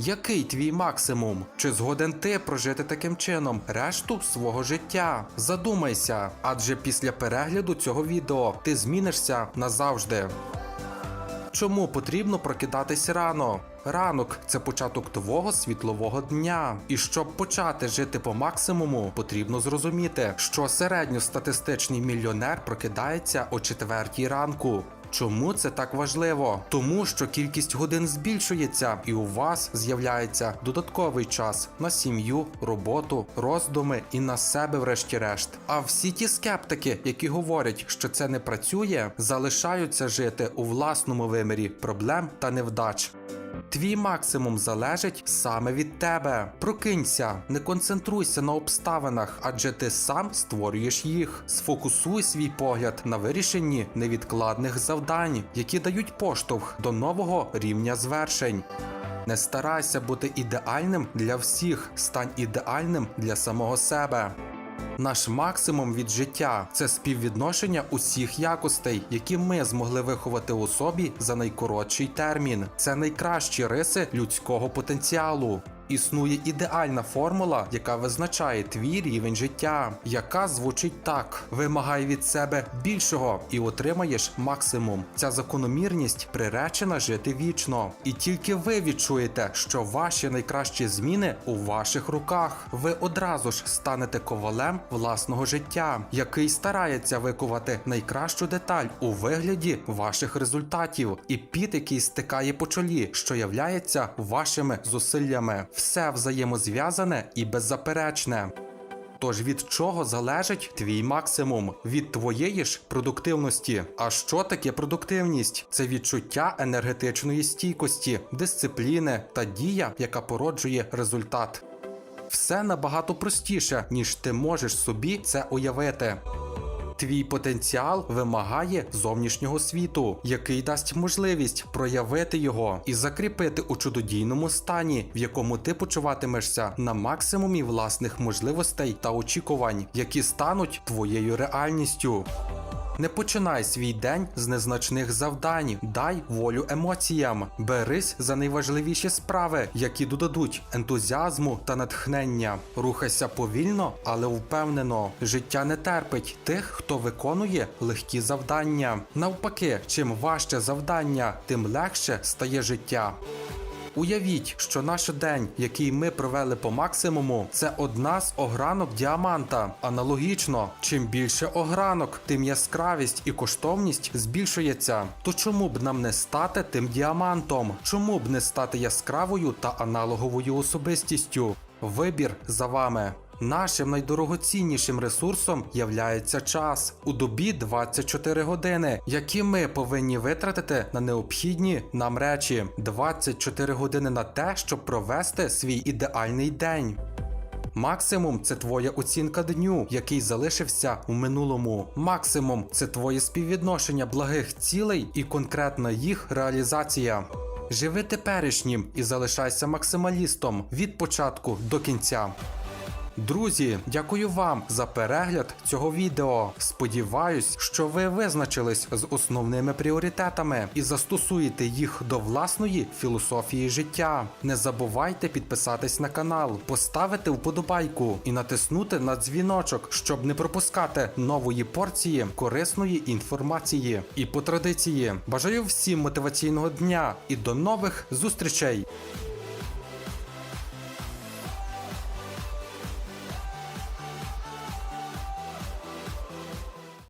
Який твій максимум? Чи згоден ти прожити таким чином решту свого життя? Задумайся, адже після перегляду цього відео ти змінишся назавжди. Чому потрібно прокидатись рано? Ранок це початок твого світлового дня. І щоб почати жити по максимуму, потрібно зрозуміти, що середньостатистичний мільйонер прокидається о четвертій ранку. Чому це так важливо? Тому що кількість годин збільшується, і у вас з'являється додатковий час на сім'ю, роботу, роздуми і на себе, врешті-решт. А всі ті скептики, які говорять, що це не працює, залишаються жити у власному вимірі проблем та невдач. Твій максимум залежить саме від тебе. Прокинься, не концентруйся на обставинах, адже ти сам створюєш їх. Сфокусуй свій погляд на вирішенні невідкладних завдань, які дають поштовх до нового рівня звершень. Не старайся бути ідеальним для всіх, стань ідеальним для самого себе. Наш максимум від життя це співвідношення усіх якостей, які ми змогли виховати у собі за найкоротший термін. Це найкращі риси людського потенціалу. Існує ідеальна формула, яка визначає твій рівень життя, яка звучить так: вимагай від себе більшого і отримаєш максимум. Ця закономірність приречена жити вічно. І тільки ви відчуєте, що ваші найкращі зміни у ваших руках. Ви одразу ж станете ковалем власного життя, який старається викувати найкращу деталь у вигляді ваших результатів, і піт, який стикає по чолі, що являється вашими зусиллями. Все взаємозв'язане і беззаперечне. Тож від чого залежить твій максимум? Від твоєї ж продуктивності. А що таке продуктивність? Це відчуття енергетичної стійкості, дисципліни та дія, яка породжує результат. Все набагато простіше, ніж ти можеш собі це уявити. Твій потенціал вимагає зовнішнього світу, який дасть можливість проявити його і закріпити у чудодійному стані, в якому ти почуватимешся на максимумі власних можливостей та очікувань, які стануть твоєю реальністю. Не починай свій день з незначних завдань, дай волю емоціям, берись за найважливіші справи, які додадуть ентузіазму та натхнення. Рухайся повільно, але впевнено. Життя не терпить тих, хто виконує легкі завдання. Навпаки, чим важче завдання, тим легше стає життя. Уявіть, що наш день, який ми провели по максимуму, це одна з огранок діаманта. Аналогічно, чим більше огранок, тим яскравість і коштовність збільшується. То чому б нам не стати тим діамантом? Чому б не стати яскравою та аналоговою особистістю? Вибір за вами. Нашим найдорогоціннішим ресурсом являється час у добі 24 години, які ми повинні витратити на необхідні нам речі. 24 години на те, щоб провести свій ідеальний день. Максимум це твоя оцінка дню, який залишився у минулому. Максимум це твоє співвідношення благих цілей і конкретна їх реалізація. Живи теперішнім і залишайся максималістом від початку до кінця. Друзі, дякую вам за перегляд цього відео. Сподіваюсь, що ви визначились з основними пріоритетами і застосуєте їх до власної філософії життя. Не забувайте підписатись на канал, поставити вподобайку і натиснути на дзвіночок, щоб не пропускати нової порції корисної інформації. І по традиції бажаю всім мотиваційного дня і до нових зустрічей!